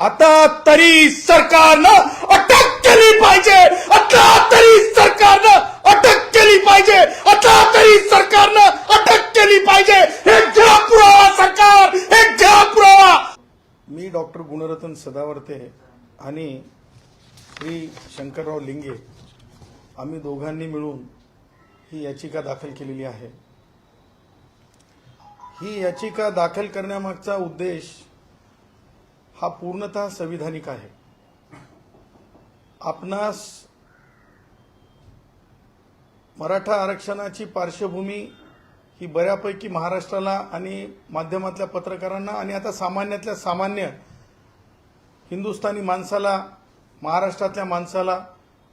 आता तरी सरकारनं अटक केली पाहिजे. आता तरी सरकारनं अटक केली पाहिजे. आता तरी सरकारनं अटक केली पाहिजे. हे घ्या पुरावा सरकार. हे घ्या पुरावा. मी डॉक्टर गुणरत्न सदावर्ते आणि श्री शंकरराव लिंगे आम्ही दोघांनी मिळून ही याचिका दाखल केलेली आहे. ही याचिका दाखल करण्यामागचा उद्देश हा पूर्णतः संविधानिक आहे. आपणास मराठा आरक्षणाची पार्श्वभूमी ही बऱ्यापैकी महाराष्ट्राला आणि माध्यमातल्या पत्रकारांना आणि आता सामान्यातल्या सामान्य हिंदुस्थानी माणसाला महाराष्ट्रातल्या माणसाला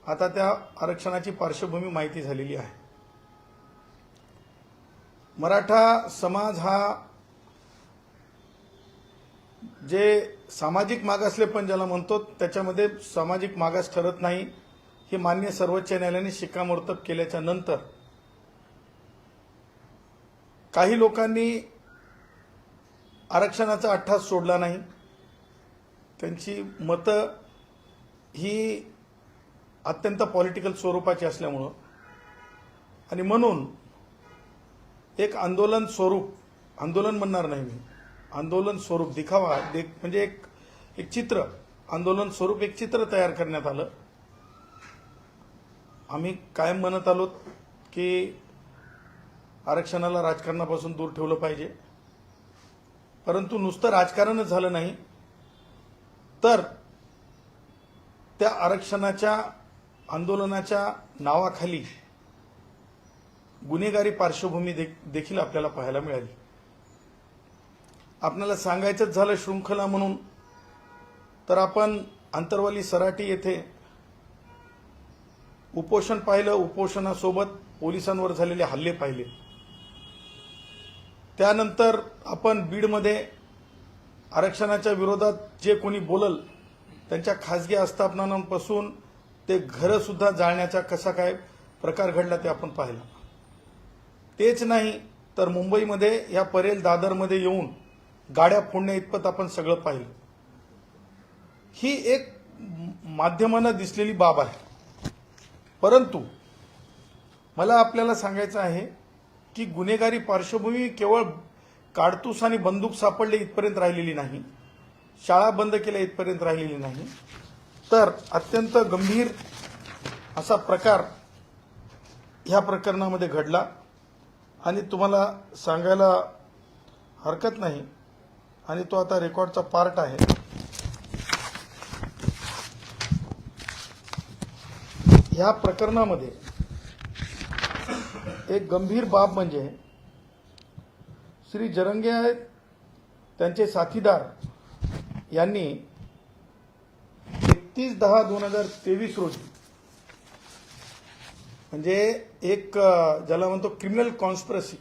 आता त्या आरक्षणाची पार्श्वभूमी माहिती झालेली आहे. मराठा समाज हा जे सामाजिक मागासले पण ज्याला म्हणतो त्याच्यामध्ये सामाजिक मागास ठरत नाही. हे मान्य सर्वोच्च न्यायालयाने शिक्कामोर्तब केल्याच्यानंतर काही लोकांनी आरक्षणाचा अट्ठास सोडला नाही. त्यांची मतं ही अत्यंत पॉलिटिकल स्वरूपाची असल्यामुळं. आणि म्हणून एक आंदोलन स्वरूप आंदोलन म्हणणार नाही मी. आंदोलन स्वरूप दिखावा देख म्हणजे एक एक चित्र. आंदोलन स्वरूप एक चित्र तयार करण्यात आलं. आम्ही कायम म्हणत आलो की आरक्षणाला राजकारणापासून दूर ठेवलं पाहिजे. परंतु नुसतं राजकारणच झालं नाही. तर त्या आरक्षणाच्या आंदोलनाच्या नावाखाली गुन्हेगारी पार्श्वभूमी देखील आपल्याला पाहायला मिळाली. आपल्याला सांगायचंच झालं शृंखला म्हणून. तर आपण अंतरवाली सराटी येथे उपोषण पाहिलं उपोषणासोबत पोलिसांवर झालेले हल्ले पाहिले. त्यानंतर आपण बीडमध्ये आरक्षणाच्या विरोधात जे कोणी बोलल त्यांच्या खासगी आस्थापनांपासून ते घरंसुद्धा जाळण्याचा कसा काय प्रकार घडला ते आपण पाहिला. तेच नाही तर मुंबईमध्ये या परेल दादरमध्ये येऊन गाड्या फोडण्या इतपत आपण सगळं पाहिलं. ही एक म- माध्यमांना दिसलेली बाब आहे. परंतु मला आपल्याला सांगायचं आहे की गुन्हेगारी पार्श्वभूमी केवळ काडतूस आणि बंदूक सापडले इथपर्यंत राहिलेली नाही शाळा बंद केल्या इथपर्यंत राहिलेली नाही तर अत्यंत गंभीर असा प्रकार ह्या प्रकरणामध्ये घडला. आणि तुम्हाला सांगायला हरकत नाही आणि तो आता रेकॉर्डचा पार्ट आहे. ह्या प्रकरणामध्ये एक गंभीर बाब म्हणजे श्री जरंगे त्यांचे साथीदार यांनी एकतीस दहा दोन हजार तेवीस रोजी म्हणजे एक ज्याला म्हणतो क्रिमिनल कॉन्स्परसी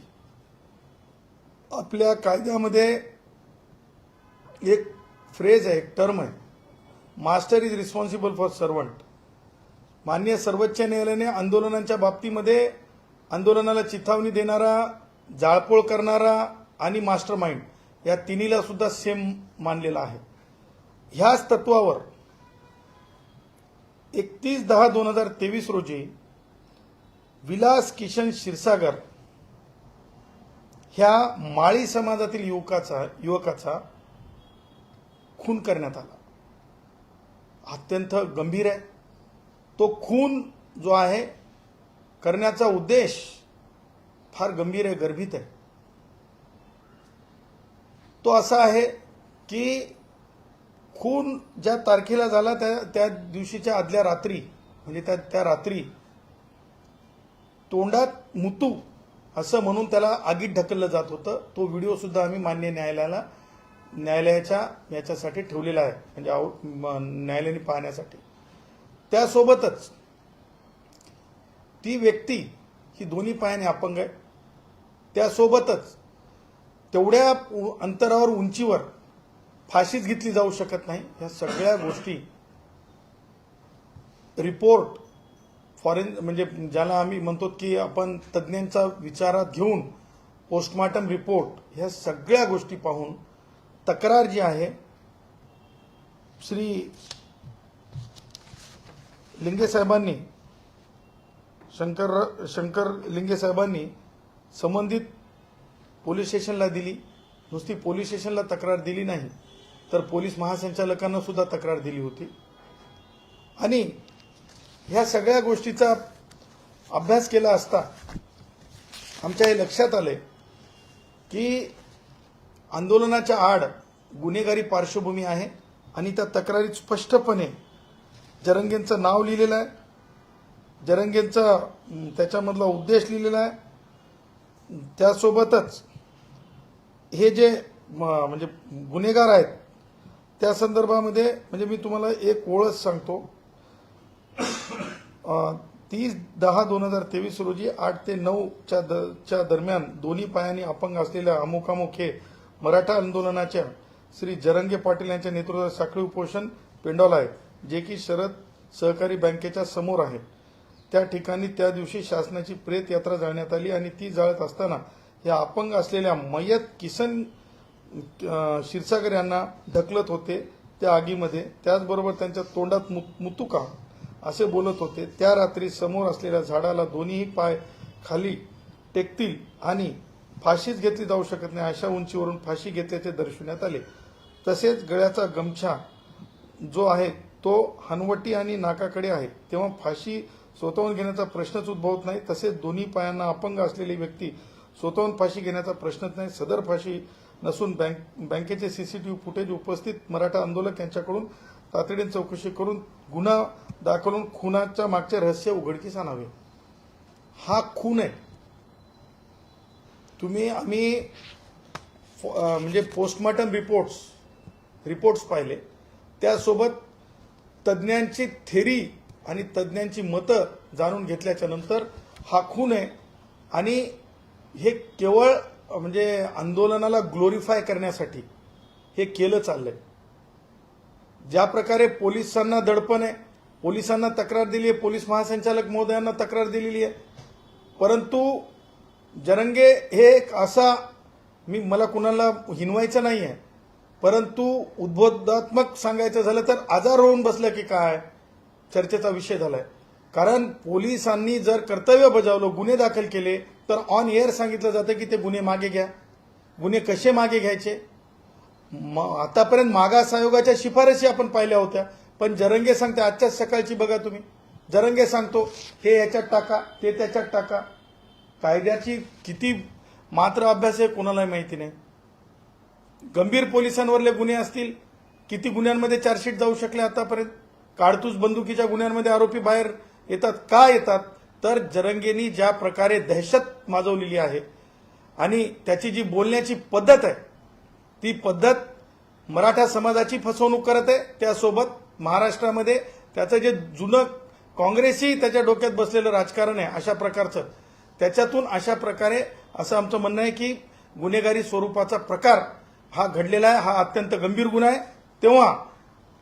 आपल्या कायद्यामध्ये एक फ्रेज आहे एक टर्म आहे. Master is responsible for servant मान्य सर्वोच्च न्यायालयाने आंदोलनांच्या बाबतीमध्ये आंदोलनाला चिथावणी देणारा जाळपोळ करणारा आणि मास्टर माइंड या तिन्हीला सुद्धा सेम मानलेला आहे. ह्याच तत्वावर एकतीस दहा दोन हजार तेवीस रोजी विलास किशन क्षीरसागर ह्या माळी समाजातील युवकाचा युवकाचा खून करण्यात आला. अत्यंत गंभीर आहे. तो खून जो आहे करण्याचा उद्देश फार गंभीर आहे गर्भित आहे. तो असा आहे की खून ज्या तारखेला झाला त्या त्या दिवशीच्या आदल्या रात्री म्हणजे त्या त्या रात्री तोंडात मुतू असं म्हणून त्याला आगीत ढकललं जात होतं. तो व्हिडिओ सुद्धा आम्ही मान्य न्यायालयाला न्यायालयाच्या याच्यासाठी ठेवलेला आहे म्हणजे आऊ न्यायालयाने पाहण्यासाठी. त्यासोबतच ती व्यक्ती ही दोन्ही पायाने अपंग आहे त्यासोबतच तेवढ्या अंतरावर उंचीवर फाशीच घेतली जाऊ शकत नाही. या सगळ्या गोष्टी रिपोर्ट फॉरेन म्हणजे ज्याला आम्ही म्हणतो की आपण तज्ज्ञांचा विचारात घेऊन पोस्टमार्टम रिपोर्ट ह्या सगळ्या गोष्टी पाहून तक्रार जी आहे श्री लिंगे साहेबांनी शंकर शंकर लिंगे साहेबांनी संबंधित पोलीस स्टेशनला दिली. नुसती पोलीस स्टेशनला तक्रार दिली नाही तर पोलीस महासंचालकांना सुद्धा तक्रार दिली होती. आणि ह्या सगळ्या गोष्टीचा अभ्यास केला असता आमच्या हे लक्षात आले की आंदोलनाच्या आड गुन्हेगारी पार्श्वभूमी आहे आणि त्या तक्रारीत स्पष्टपणे जरंगेंचं नाव लिहिलेलं आहे. जरंगेंचा त्याच्यामधला उद्देश लिहिलेला आहे. त्यासोबतच हे जे म- म्हणजे गुन्हेगार आहेत त्या संदर्भामध्ये म्हणजे मी तुम्हाला एक ओळख सांगतो. तीस दहा दोन हजार तेवीस रोजी आठ ते नऊच्या द च्या दरम्यान दोन्ही पायांनी अपंग असलेल्या अमुकामुख हे मराठा आंदोलनाच्या श्री जरंगे पाटील यांच्या नेतृत्वात साखळी उपोषण पेंडॉल आहे जे की शरद सहकारी बँकेच्या समोर आहे. त्या ठिकाणी त्या दिवशी शासनाची प्रेत यात्रा जाळण्यात आली आणि ती जाळत असताना या अपंग असलेल्या मयत किसन क्षीरसागर यांना ढकलत होते. त्या आगीमध्ये त्याचबरोबर त्यांच्या तोंडात मुतुका असे बोलत होते. त्या रात्री समोर असलेल्या झाडाला दोन्ही पाय खाली टेकतील आणि फाशीच घेतली जाऊ शकत नाही. अशा उंचीवरून फाशी घेतल्याचे दर्शवण्यात आले. तसेच गळ्याचा गमछा जो आहे तो हनवटी आणि नाकाकडे आहे. तेव्हा फाशी स्वतःहून घेण्याचा प्रश्नच उद्भवत नाही. तसेच दोन्ही पायांना अपंग असलेली व्यक्ती स्वतःहून फाशी घेण्याचा प्रश्नच नाही. सदर फाशी नसून बँक बँकेचे सीसीटीव्ही फुटेज उपस्थित मराठा आंदोलक यांच्याकडून तातडीने चौकशी करून गुन्हा दाखलून खुनाच्या मागचे रहस्य उघडकीस आणावे. हा खून आहे. तुम्ही आम्ही म्हणजे पोस्टमॉर्टम रिपोर्ट्स रिपोर्ट्स पाहिले. त्यासोबत तज्ज्ञांची थेरी आणि तज्ज्ञांची मतं जाणून घेतल्याच्या नंतर हा खून आहे आणि हे केवळ म्हणजे आंदोलनाला ग्लोरीफाय करण्यासाठी हे केलं चाललंय. ज्या प्रकारे पोलिसांना दडपण आहे पोलिसांना तक्रार दिली आहे पोलीस महासंचालक महोदयांना तक्रार दिलेली आहे परंतु जरंगे हे एक असा मी मला कुणाला हिनवायचं नाही आहे परंतु उद्बोधात्मक सांगायचं झालं तर आजार होऊन बसलं की काय? चर्चेचा विषय झालाय. कारण पोलिसांनी जर कर्तव्य बजावलं गुन्हे दाखल केले तर ऑन एअर सांगितलं जातं की ते गुन्हे मागे घ्या. गुन्हे कसे मागे घ्यायचे? म- आतापर्यंत मागास आयोगाच्या शिफारशी आपण पाहिल्या होत्या. पण जरंगे सांगते आजच्याच सकाळची बघा तुम्ही. जरंगे सांगतो हे याच्यात टाका ते त्याच्यात टाका. कायद्याची किती मात्र अभ्यास आहे कोणालाही माहिती नाही. गंभीर पोलिसांवरले गुन्हे असतील किती गुन्ह्यांमध्ये चार्जशीट जाऊ शकले आतापर्यंत? काडतूस बंदुकीच्या गुन्ह्यांमध्ये आरोपी बाहेर येतात का येतात? तर जरंगेनी ज्या प्रकारे दहशत माजवलेली आहे आणि त्याची जी बोलण्याची पद्धत आहे ती पद्धत मराठा समाजाची फसवणूक करत आहे त्यासोबत महाराष्ट्रामध्ये त्याचं जे जुनं काँग्रेसही त्याच्या डोक्यात बसलेलं राजकारण आहे अशा प्रकारचं त्याच्यातून अशा प्रकारे असं आमचं म्हणणं आहे की गुन्हेगारी स्वरूपाचा प्रकार हा घडलेला आहे हा अत्यंत गंभीर गुन्हा आहे तेव्हा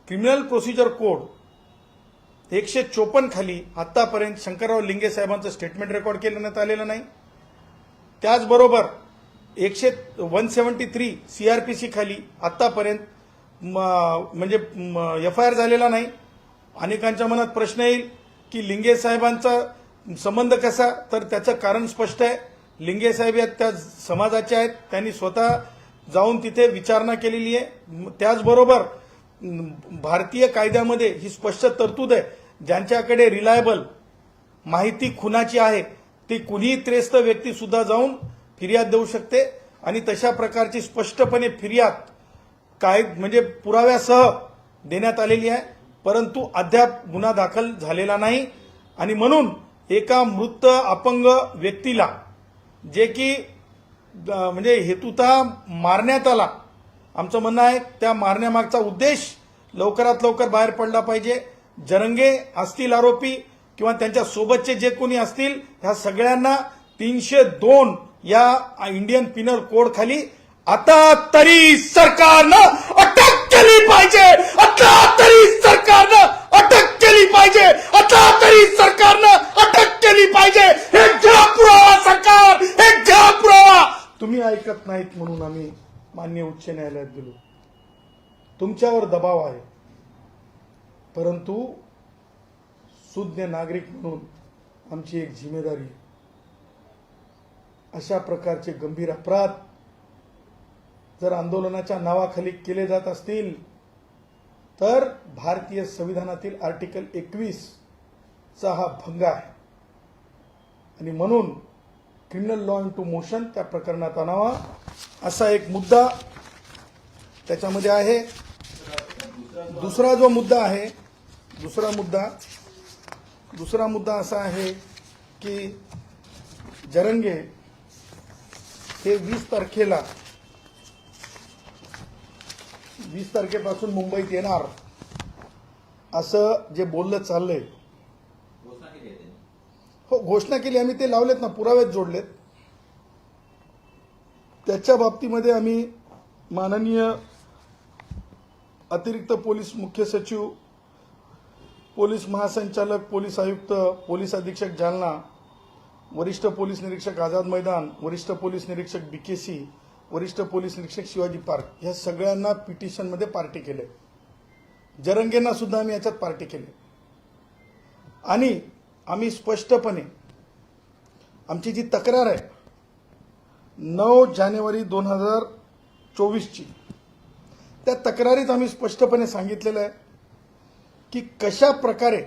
क्रिमिनल प्रोसिजर कोड एकशे चोपन्न खाली आतापर्यंत शंकरराव लिंगे साहेबांचं स्टेटमेंट रेकॉर्ड केल्यानंतर आलेलं नाही त्याचबरोबर एकशे वन सेवन्टी थ्री सीआरपीसी खाली आतापर्यंत म्हणजे एफ आय आर झालेला नाही अनेकांच्या मनात प्रश्न येईल की लिंगे साहेबांचा संबंध कसा? तर त्याचं कारण स्पष्ट आहे. लिंगे साहेब या त्या समाजाचे आहेत. त्यांनी स्वतः जाऊन तिथे विचारणा केलेली आहे. त्याचबरोबर भारतीय कायद्यामध्ये ही स्पष्ट तरतूद आहे. ज्यांच्याकडे रिलायबल माहिती खुनाची आहे ती कुणीही त्रेस्त व्यक्ती सुद्धा जाऊन फिर्याद देऊ शकते. आणि तशा प्रकारची स्पष्टपणे फिर्याद काय म्हणजे पुराव्यासह देण्यात आलेली आहे. परंतु अद्याप गुन्हा दाखल झालेला नाही. आणि म्हणून एका मृत अपंग व्यक्तीला जे की म्हणजे हेतुता मारण्यात आला. आमचं म्हणणं आहे त्या मारण्यामागचा उद्देश लवकरात लवकर बाहेर पडला पाहिजे. जरंगे असतील आरोपी किंवा त्यांच्या सोबतचे जे कोणी असतील ह्या सगळ्यांना तीनशे दोन या इंडियन पिनल कोड खाली आता तरी सरकारनं अटक केली पाहिजे. आता तरी सरकारनं अटक केली पाहिजे. आता तरी सरकार अटक केली पाहिजे हे घ्या पुरावा सरकार हे घ्या पुरावा तुम्ही ऐकत नाहीत म्हणून आम्ही मान्य उच्च न्यायालयात गेलो. तुमच्यावर दबाव आहे. परंतु सुज्ञ नागरिक म्हणून आमची एक जिम्मेदारी अशा प्रकारचे गंभीर अपराध जर आंदोलनाच्या नावाखाली केले जात असतील तर भारतीय संविधानातील आर्टिकल एकवीसचा हा भंग आहे. आणि म्हणून क्रिमिनल लॉ टू मोशन त्या प्रकरणात आणावा. असा एक मुद्दा त्याच्यामध्ये आहे. दुसरा जो मुद्दा आहे दुसरा मुद्दा दुसरा मुद्दा असा आहे की जरंगे हे वीस तारखेला वीस तारखेपासून मुंबईत येणार असं जे बोललं चाललंय घोषणा केली आहे त्यांनी हो घोषणा केली आम्ही ते लावलेत ना पुराव्यात जोडलेत. त्याच्या बाबतीमध्ये आम्ही माननीय अतिरिक्त पोलीस मुख्य सचिव पोलीस महासंचालक पोलीस आयुक्त पोलीस अधीक्षक जालना वरिष्ठ पोलीस निरीक्षक आझाद मैदान वरिष्ठ पोलीस निरीक्षक बीकेसी वरिष्ठ पोलीस निरीक्षक शिवाजी पार्क या सगळ्यांना पिटिशनमध्ये पार्टी केले. जरंगेंना सुद्धा आम्ही याच्यात पार्टी केली. आणि आम्ही स्पष्टपणे आमची जी तक्रार आहे नऊ जानेवारी दोन हजार चोवीसची त्या तक्रारीत आम्ही स्पष्टपणे सांगितलेलं आहे की कशा प्रकारे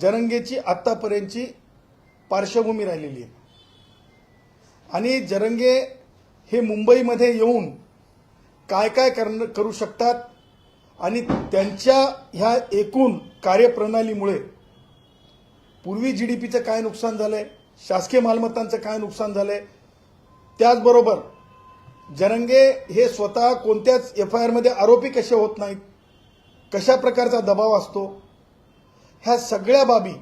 जरंगेची आत्तापर्यंतची पार्श्वभूमी राहिलेली आहे. आणि जरंगे हे मुंबईमध्ये येऊन काय काय करण करू शकतात आणि त्यांच्या ह्या एकूण कार्यप्रणालीमुळे पूर्वी जी डी पीचं काय नुकसान झालंय? शासकीय मालमत्तांचं काय नुकसान झालंय? त्याचबरोबर जरंगे हे स्वतः कोणत्याच एफ आय आरमध्ये आरोपी कसे होत नाहीत? कशा प्रकारचा दबाव असतो? ह्या सगळ्या बाबी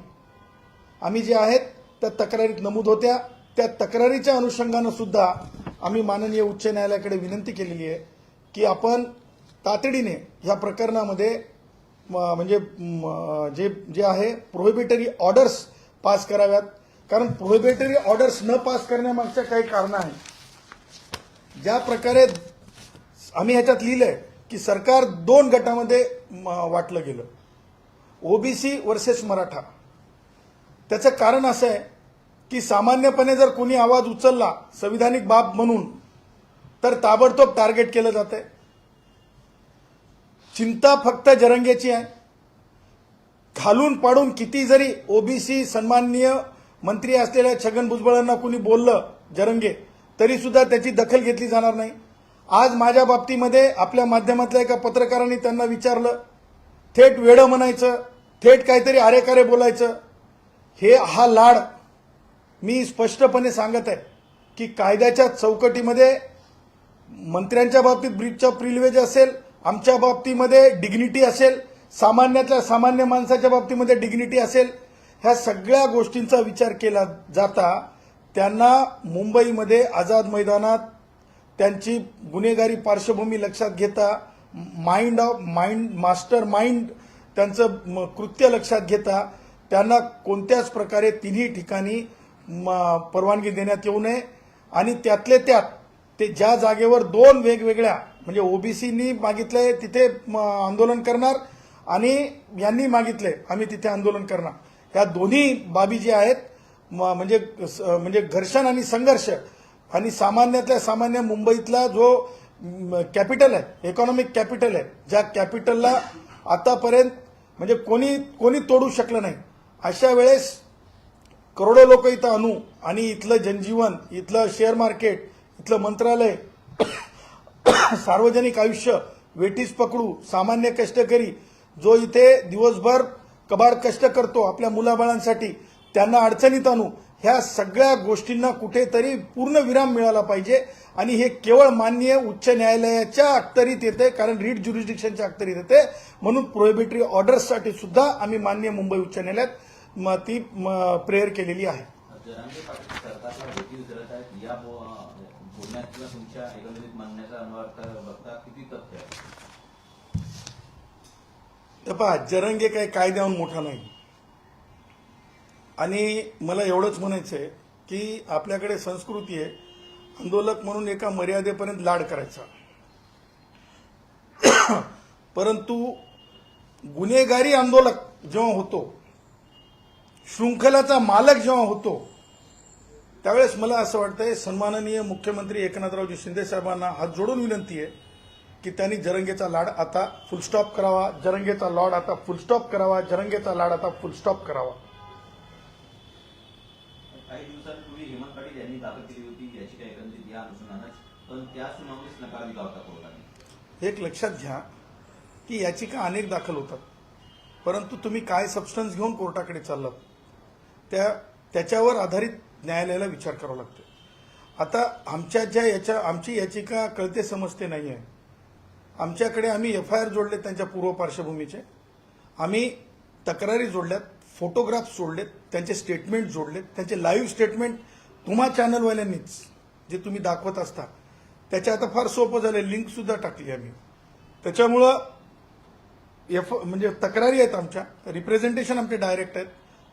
आम्ही जे आहेत त्या तक्रारीत नमूद होत्या. त्या तक्रारीच्या अनुषंगानं सुद्धा आम्ही माननीय उच्च न्यायालयाकडे विनंती केलेली आहे की आपण तातडीने ह्या प्रकरणामध्ये म्हणजे जे जे आहे प्रोहिबिटरी ऑर्डर्स पास कराव्यात. कारण प्रोहिबिटरी ऑर्डर्स न पास करण्यामागच्या काही कारणं आहेत. ज्या प्रकारे आम्ही ह्याच्यात लिहिलंय की सरकार दोन गटामध्ये म- वाटलं गेलं. OBC versus Maratha. त्याचं कारण असं आहे की सामान्यपणे जर कोणी आवाज उचलला संविधानिक बाब म्हणून तर ताबडतोब टार्गेट केलं जातंय. चिंता फक्त जरंगेची आहे. घालून पाडून किती जरी ओबीसी सन्माननीय मंत्री असलेल्या छगन भुजबळांना कुणी बोललं जरंगे तरी सुद्धा त्याची दखल घेतली जाणार नाही. आज माझ्या बाबतीमध्ये आपल्या माध्यमातल्या एका पत्रकारांनी त्यांना विचारलं थेट वेडं म्हणायचं थेट काहीतरी आरेकारे बोलायचं. हे हा लाड मी स्पष्टपणे सांगत आहे की कायद्याच्या चौकटीमध्ये मंत्र्यांच्या बाबतीत ब्रीचचा प्रिलवेज असेल आमच्या बाबतीमध्ये डिग्निटी असेल सामान्यातल्या सामान्य माणसाच्या बाबतीमध्ये डिग्निटी असेल ह्या सगळ्या गोष्टींचा विचार केला जाता त्यांना मुंबईमध्ये आझाद मैदानात त्यांची गुन्हेगारी पार्श्वभूमी लक्षात घेता mind of mind master mind त्यांचं म- कृत्य लक्षात घेता त्यांना कोणत्याच प्रकारे तिन्ही ठिकाणी म- परवानगी देण्यात येऊ नये. आणि त्यातले त्यात ते ज्या जागेवर दोन वेगवेगळ्या म्हणजे ओबीसीनी मागितलंय तिथे आंदोलन करणार आणि यांनी मागितलंय आम्ही तिथे आंदोलन करणार. ह्या दोन्ही बाबी ज्या आहेत म- म्हणजे स- म्हणजे घर्षण आणि संघर्ष आणि सामान्यातल्या सामान्य मुंबईतला जो कॅपिटल आहे इकॉनॉमिक कॅपिटल आहे ज्या कॅपिटलला आतापर्यंत म्हणजे कोणी कोणी तोडू शकलं नाही. अशा वेळेस करोडो लोक इथं आणू आणि इथलं जनजीवन इथलं शेअर मार्केट इथलं मंत्रालय सार्वजनिक आयुष्य वेटीस पकडू सामान्य कष्टकरी जो इथे दिवसभर कबार कष्ट करतो आपल्या मुलाबाळांसाठी त्यांना अडचणीत आणू ह्या सगळ्या गोष्टींना कुठेतरी पूर्ण विराम मिळाला पाहिजे. आणि हे केवळ मान्य उच्च न्यायालयाच्या अखतरीत येते कारण रीड ज्युरिस्डिक्शनच्या अखतरीत येते म्हणून प्रोहिबिटरी ऑर्डर्ससाठी सुद्धा आम्ही मान्य मुंबई उच्च न्यायालयात ती प्रेयर केलेली आहे. जरांगे किंवा तुमच्या एकंदरीत म्हणण्याचा अनुवाद बघता किती तथ्य आहे? पहा जरंगे काही कायद्याहून मोठा नाही. आणि मला एवढंच म्हणायचं आहे की आपल्याकडे संस्कृती आहे आंदोलक म्हणून एका मर्यादेपर्यंत लाड करायचा. परंतु गुन्हेगारी आंदोलक जेव्हा होतो शृंखलाचा मालक जेव्हा होतो त्यावेळेस मला असं वाटतंय सन्माननीय मुख्यमंत्री एकनाथरावजी शिंदे साहेबांना हात जोडून विनंती आहे की त्यांनी जरंगेचा लाड आता फुलस्टॉप करावा जरंगेचा लॉड आता फुलस्टॉप करावा जरंगेचा लाड आता फुलस्टॉप करावा. काही दिवसांपूर्वी हेमंत पाटील यांनी दाखल केली होती या अनुषंगानंच पण त्या सुनावणीस नकार दिला होता कोर्टाने एक लक्षात घ्या की याचिका अनेक दाखल होतात. परंतु तुम्ही काय सबस्टन्स घेऊन कोर्टाकडे चाललात? त्या त्याच्यावर आधारित न्यायालयाला विचार करावा लागतो. आता आमच्या ज्या याच्या आमची याचिका कळते समजते नाही आहे आमच्याकडे आम्ही एफ आय आर जोडले त्यांच्या पूर्व पार्श्वभूमीचे. आम्ही तक्रारी जोडल्यात फोटोग्राफ्स जोडलेत त्यांचे स्टेटमेंट जोडलेत त्यांचे लाईव्ह स्टेटमेंट तुम्हा चॅनलवाल्यांनीच जे तुम्ही दाखवत असता. त्याच्या आता फार सोपं झालं लिंकसुद्धा टाकली आम्ही. त्याच्यामुळं एफ म्हणजे तक्रारी आहेत आमच्या रिप्रेझेंटेशन आमचे डायरेक्ट आहेत.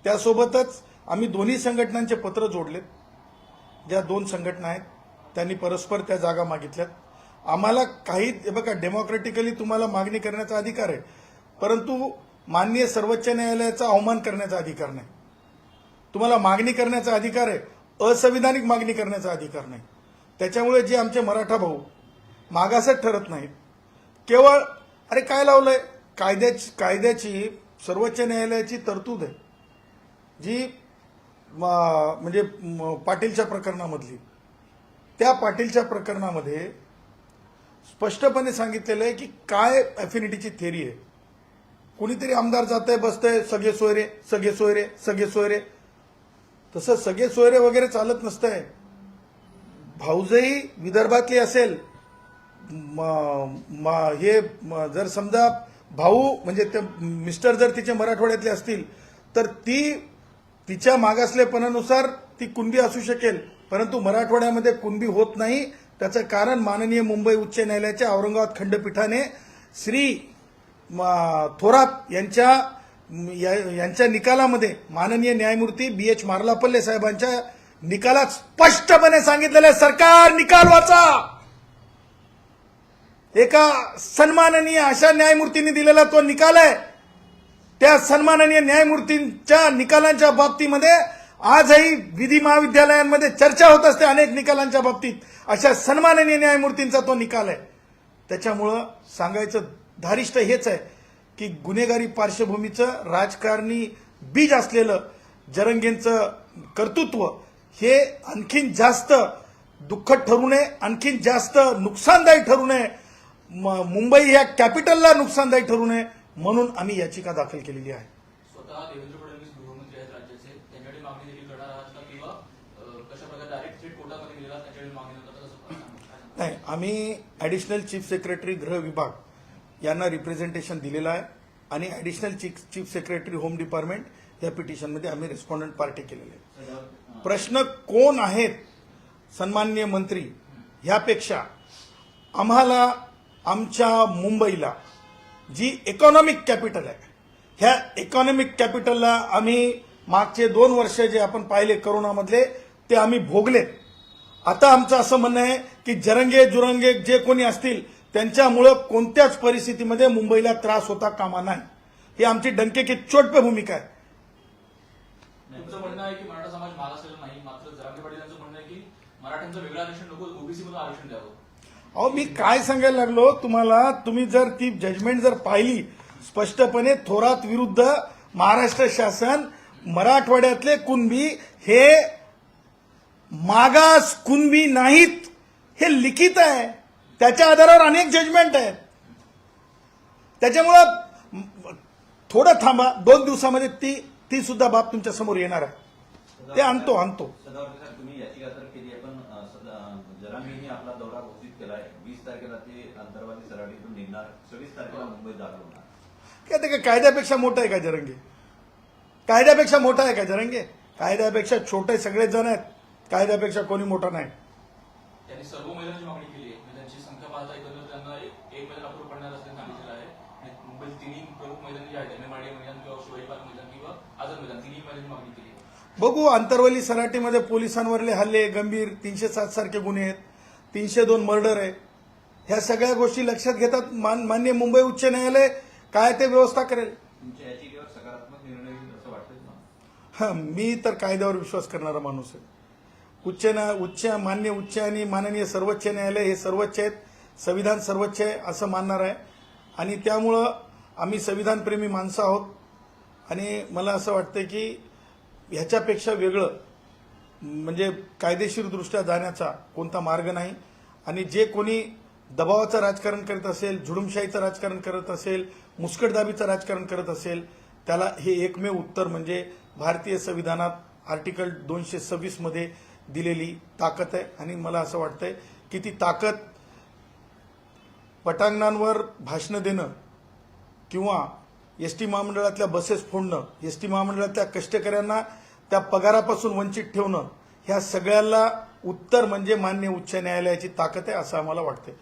त्यासोबतच आम्ही दोन्ही संघटनांचे पत्र जोडलेत. ज्या दोन संघटना आहेत त्यांनी परस्पर त्या जागा मागितल्यात. आम्हाला काही बघा डेमोक्रॅटिकली तुम्हाला मागणी करण्याचा अधिकार आहे. परंतु माननीय सर्वोच्च न्यायालयाचा अवमान करण्याचा अधिकार नाही. तुम्हाला मागणी करण्याचा अधिकार आहे असंविधानिक मागणी करण्याचा अधिकार नाही. त्याच्यामुळे जे आमचे मराठा भाऊ मागासच ठरत नाहीत. केवळ अरे काय लावलंय? कायद्याची कायद्याची सर्वोच्च न्यायालयाची तरतूद आहे. जी म्हणजे पाटीलच्या प्रकरणामधली. त्या पाटीलच्या प्रकरणामध्ये स्पष्टपणे सांगितलेलं आहे की काय अफिनिटीची थेरी आहे. कुणीतरी आमदार जात आहे बसतंय सगळे सोयरे सगळे सोयरे सगळे सोयरे. तसं सगळे सोयरे वगैरे चालत नसतंय. भाऊजही विदर्भातली असेल म- म- हे जर समजा भाऊ म्हणजे ते मिस्टर जर तिचे मराठवाड्यातले असतील तर ती तिच्या मागासलेपणानुसार ती कुणबी असू शकेल परंतु मराठवाड्यामध्ये कुणबी होत नाही. त्याचं कारण माननीय मुंबई उच्च न्यायालयाच्या औरंगाबाद खंडपीठाने श्री थोरात यांच्या या- यांच्या निकालामध्ये माननीय न्यायमूर्ती बी एच मार्लापल्ले साहेबांच्या निकालात स्पष्टपणे सांगितलेलं आहे सरकार निकाल वाचा. एका सन्माननीय अशा न्यायमूर्तींनी दिलेला तो निकाल आहे. त्या सन्माननीय न्यायमूर्तींच्या निकालांच्या बाबतीमध्ये आजही विधी महाविद्यालयांमध्ये चर्चा होत असते अनेक निकालांच्या बाबतीत. अशा सन्माननीय न्यायमूर्तींचा तो निकाल आहे. त्याच्यामुळं सांगायचं धारिष्ट हेच आहे की गुन्हेगारी पार्श्वभूमीचं राजकारणी बीज असलेलं जरंगेंचं कर्तृत्व हे आणखीन जास्त दुःखद ठरू नये आणखीन जास्त नुकसानदायी ठरू नये. म- मुंबई ह्या कॅपिटलला नुकसानदायी ठरू नये. म्हणून आम्ही याचिका दाखल केलेली आहे. स्वतः देवेंद्र फडणवीस गृहमंत्री आहेत राज्याचे. त्यांच्याकडे मागणी देखील करणार आहात का? किंवा अ, कशा प्रकारे डायरेक्ट थेट कोर्टामध्ये गेला त्याच्याकडे मागणी? नाही आम्ही ॲडिशनल चीफ सेक्रेटरी गृह विभाग यांना रिप्रेझेंटेशन दिलेलं आहे. आणि additional chief chief secretary home department या पिटिशनमध्ये आम्ही रेस्पॉन्डंट पार्टी केलेले आहे प्रश्न कोण आहेत सन्माननीय मंत्री? ह्यापेक्षा आम्हाला आमच्या मुंबईला जी इकॉनॉमिक कॅपिटल आहे. ह्या इकॉनॉमिक कॅपिटलला आम्ही मागचे दोन वर्ष जे आपण पाहिले करोनामधले ते आम्ही भोगले. आता आमचं असं म्हणणं आहे की जरंगे जुरंगे जे कोणी असतील त्यांच्यामुळं कोणत्याच परिस्थितीमध्ये मुंबईला त्रास होता कामा नाही. ही आमची डंके की चोटपे भूमिका आहे. तुमचं म्हणणं आहे की मराठा समाज मागासलेला नाही मात्र जरांगे पाटील यांचं म्हणणं आहे की मराठ्यांचं वेगळं आरक्षण नको ओबीसी मधून आरक्षण द्यावं. अहो मी काय सांगायला लागलो? तुम्हाला तुम्ही जर ती जजमेंट जर पाहिली स्पष्टपणे थोरात विरुद्ध महाराष्ट्र शासन मराठवाड्यातले कुणबी हे मागास कुणबी नाहीत हे लिखित आहे. त्याच्या आधारावर अनेक जजमेंट आहेत. त्याच्यामुळं थोडं थांबा. दोन दिवसामध्ये ती ती सुद्धा बाब तुमच्यासमोर येणार आहे. ते आणतो आणतो सदावर्ते साहेब तुम्ही याचिका तर केली आहे पण अं, सदा- अं, जरांगींनी आपला दौरा घोषित केला आहे वीस तारखेला ते अंतर्वादी सराटीतून निघणार सव्वीस तारखेला मुंबईत दाखल होणार काय ते काय कायद्यापेक्षा मोठं आहे का जरंगे? कायद्यापेक्षा मोठा आहे का जरंगे? कायद्यापेक्षा छोटे सगळेच जण आहेत. कायद्यापेक्षा कोणी मोठा नाही. त्यांनी सर्व महिलांची मागणी केली आहे. म्हणजे त्यांची संख्या पाहता एकंदर त्यांना एक एक मैदान अप्रूव्ह करणार असल्याचं सांगितलेलं आहे. आणि मुंबईत तिन्ही प्रमुख मैदान जे आहेत एम एम मैदान किंवा शिवाजी पार्क मैदान किंवा आझाद मैदान तिन्ही मैदानी मागणी केली आहे. बघू आंतरवली सराटीमध्ये पोलिसांवरले हल्ले गंभीर तीनशे सात सारखे गुन्हे आहेत. तीनशे दोन मर्डर आहे. ह्या सगळ्या गोष्टी लक्षात घेतात. मान- माननीय मुंबई उच्च न्यायालय काय ते व्यवस्था करेल? हा, मी तर कायद्यावर विश्वास करणारा माणूस आहे. उच्च उच्च मान्य उच्च आणि माननीय सर्वोच्च न्यायालय हे सर्वोच्च आहेत. संविधान सर्वोच्च आहे असं मानणार आहे. आणि त्यामुळं आम्ही संविधानप्रेमी माणसं आहोत. आणि मला असं वाटतं की ह्याच्यापेक्षा वेगळं म्हणजे कायदेशीरदृष्ट्या जाण्याचा कोणता मार्ग नाही. आणि जे कोणी दबावाचं राजकारण करत असेल झुडुमशाहीचं राजकारण करत असेल मुस्कटदाबीचं राजकारण करत असेल त्याला हे एकमेव उत्तर म्हणजे भारतीय संविधानात आर्टिकल दोनशे सव्वीसमध्ये दिलेली ताकद आहे. आणि मला असं वाटतंय की ती ताकद पटांगणांवर भाषणं देणं किंवा एस टी महामंडळातल्या बसेस फोडणं एस टी महामंडळातल्या कष्टकऱ्यांना त्या पगारापासून वंचित ठेवणं ह्या सगळ्याला उत्तर म्हणजे मान्य उच्च न्यायालयाची ताकद आहे असं आम्हाला वाटतं